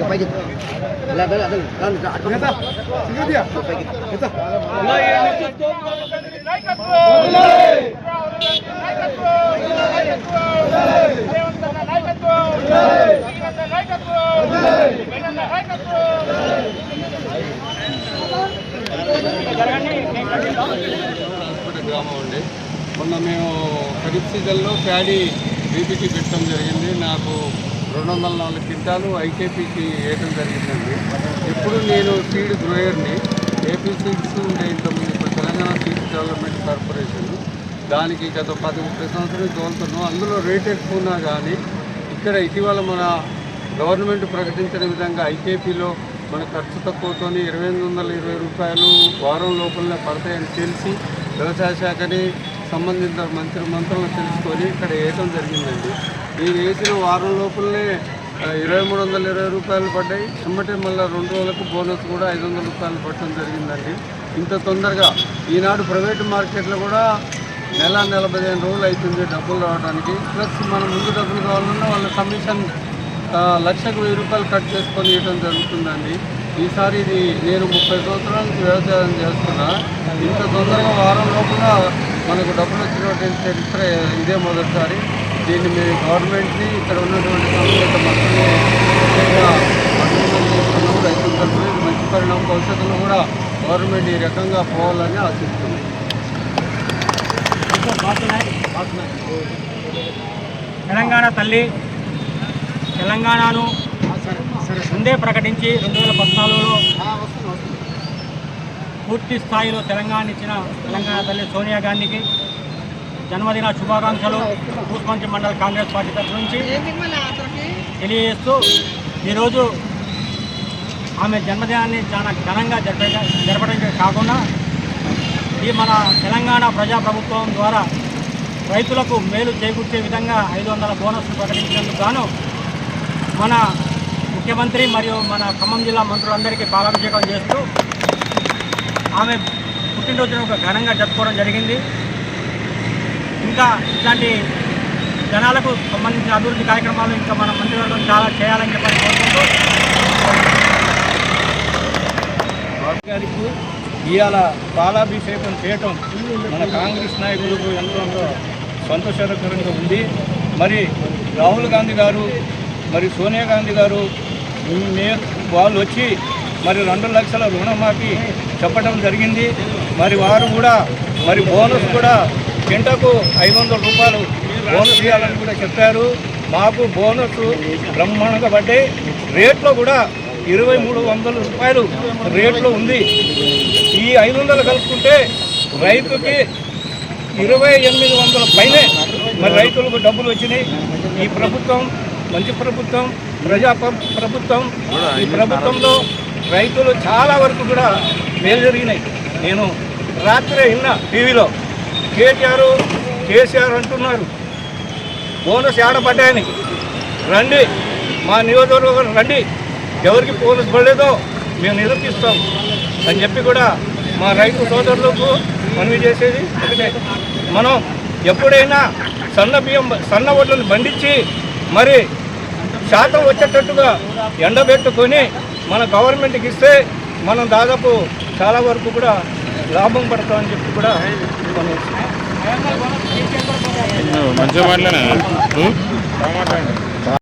ఇక పైకి అదే అదే రాను, రా, అటు గ్రామం అండి మొన్న మేము ఖరీఫ్ సీజన్లో ప్యాడీ బీపీటీ పెట్టడం జరిగింది. నాకు రెండు వందల నాలుగు క్వింటాలు ఐకేపీకి వేయడం జరిగిందండి. ఇప్పుడు నేను సీడ్ గ్రోయర్ని ఏపీ సీడ్స్ ఉండే ఇంతకుముందు ఇప్పుడు తెలంగాణ సీడ్స్ డెవలప్మెంట్ కార్పొరేషన్. దానికి గత పది ముప్పై సంవత్సరాలు తోలుతున్నాం. అందులో రేట్ ఎక్కువ ఉన్నా కానీ ఇక్కడ ఇటీవల మన గవర్నమెంట్ ప్రకటించిన విధంగా ఐకేపీలో మన ఖర్చు తక్కువతోని ఇరవై ఎనిమిది వందల ఇరవై రూపాయలు వారం లోపలనే పడతాయని తెలిసి వ్యవసాయ శాఖని సంబంధిత మంత్రి మంత్రులను తెలుసుకొని ఇక్కడ వేయటం జరిగిందండి. ఇది వేసిన వారం లోపలనే ఇరవై మూడు వందల ఇరవై రూపాయలు పడ్డాయి. వెంబటే మళ్ళీ రెండు రోజులకు బోనస్ కూడా ఐదు వందల రూపాయలు పట్టడం జరిగిందండి. ఇంత తొందరగా ఈనాడు ప్రైవేట్ మార్కెట్లో కూడా నెల నెల పదిహేను రోజులు అవుతుంది డబ్బులు రావడానికి. ప్లస్ మనం ముందు డబ్బులు కావాలన్నా వాళ్ళ కమిషన్ లక్షకు వెయ్యి రూపాయలు కట్ చేసుకొని ఇవ్వడం జరుగుతుందండి. ఈసారి ఇది నేను ముప్పై సంవత్సరాల వ్యవసాయం చేస్తున్నా. ఇంత తొందరగా వారం లోపల మనకు డబ్బులు వచ్చినటువంటి చరిత్ర ఇదే మొదటిసారి. దీన్ని మేము గవర్నమెంట్ని ఇక్కడ ఉన్నటువంటి సంస్థ మంత్రులు చేస్తున్నాము రైతుల తరఫున మంచి పరిణామం భవిష్యత్తులో కూడా గవర్నమెంట్ ఈ రకంగా పోవాలని ఆశిస్తున్నాం. తెలంగాణ తల్లి తెలంగాణను ముందే ప్రకటించి రెండు వేల పద్నాలుగులో పూర్తి స్థాయిలో తెలంగాణ ఇచ్చిన తెలంగాణ తల్లి సోనియా గాంధీకి జన్మదిన శుభాకాంక్షలు కూస్మంచి మండల కాంగ్రెస్ పార్టీ తరఫు నుంచి తెలియజేస్తూ ఈరోజు ఆమె జన్మదినాన్ని చాలా ఘనంగా జరిపే జరపడం కాకుండా ఈ మన తెలంగాణ ప్రజాప్రభుత్వం ద్వారా రైతులకు మేలు చేకూర్చే విధంగా ఐదు వందల బోనస్ ప్రకటించినందుకు గాను మన ముఖ్యమంత్రి మరియు మన ఖమ్మం జిల్లా మంత్రులందరికీ పాలాభిషేకం చేస్తూ ఆమె పుట్టినరోజును ఒక ఘనంగా జరుపుకోవడం జరిగింది. ఇంకా ఇట్లాంటి జనాలకు సంబంధించిన అభివృద్ధి కార్యక్రమాలు ఇంకా మన మంత్రివర్గం చాలా చేయాలని చెప్పని కోరుకుంటూ గారికి ఇవాళ పాలాభిషేకం చేయటం మన కాంగ్రెస్ నాయకులకు ఎంతో సంతోషకరంగా ఉంది. మరి రాహుల్ గాంధీ గారు మరి సోనియా గాంధీ గారు మే వాళ్ళు వచ్చి మరి రెండు లక్షల రుణమాఫీ చెప్పడం జరిగింది. మరి వారు కూడా మరి బోనస్ కూడా గంటకు ఐదు వందల రూపాయలు బోనస్ ఇవ్వాలని కూడా చెప్పారు. మాకు బోనస్ బ్రహ్మాండంగా పడ్డాయి. రేట్లో కూడా ఇరవై మూడు వందల రూపాయలు రేట్లో ఉంది. ఈ ఐదు వందలు కలుపుకుంటే రైతుకి ఇరవై ఎనిమిది వందల పైనే మరి రైతులకు డబ్బులు వచ్చినాయి. ఈ ప్రభుత్వం మంచి ప్రభుత్వం ప్రజా ప్రభుత్వం ఈ ప్రభుత్వంలో రైతులు చాలా వరకు కూడా మేలు జరిగినాయి. నేను రాత్రే విన్నా టీవీలో కేటీఆర్ కేసీఆర్ అంటున్నారు. బోనస్ ఏడపడ్డాయని రండి మా నియోజకవర్గం రండి. ఎవరికి బోనస్ పడలేదో మేము నిరూపిస్తాం అని చెప్పి కూడా మా రైతు సోదరులకు మనవి చేసేది ఒకటే. మనం ఎప్పుడైనా సన్న బియ్యం సన్న వడ్లను బండించి మరి శాతం వచ్చేటట్టుగా ఎండబెట్టుకొని మన గవర్నమెంట్కి ఇస్తే మనం దాదాపు చాలా వరకు కూడా లాభం పడతామని చెప్పి కూడా మంచిగా మాట్లాడా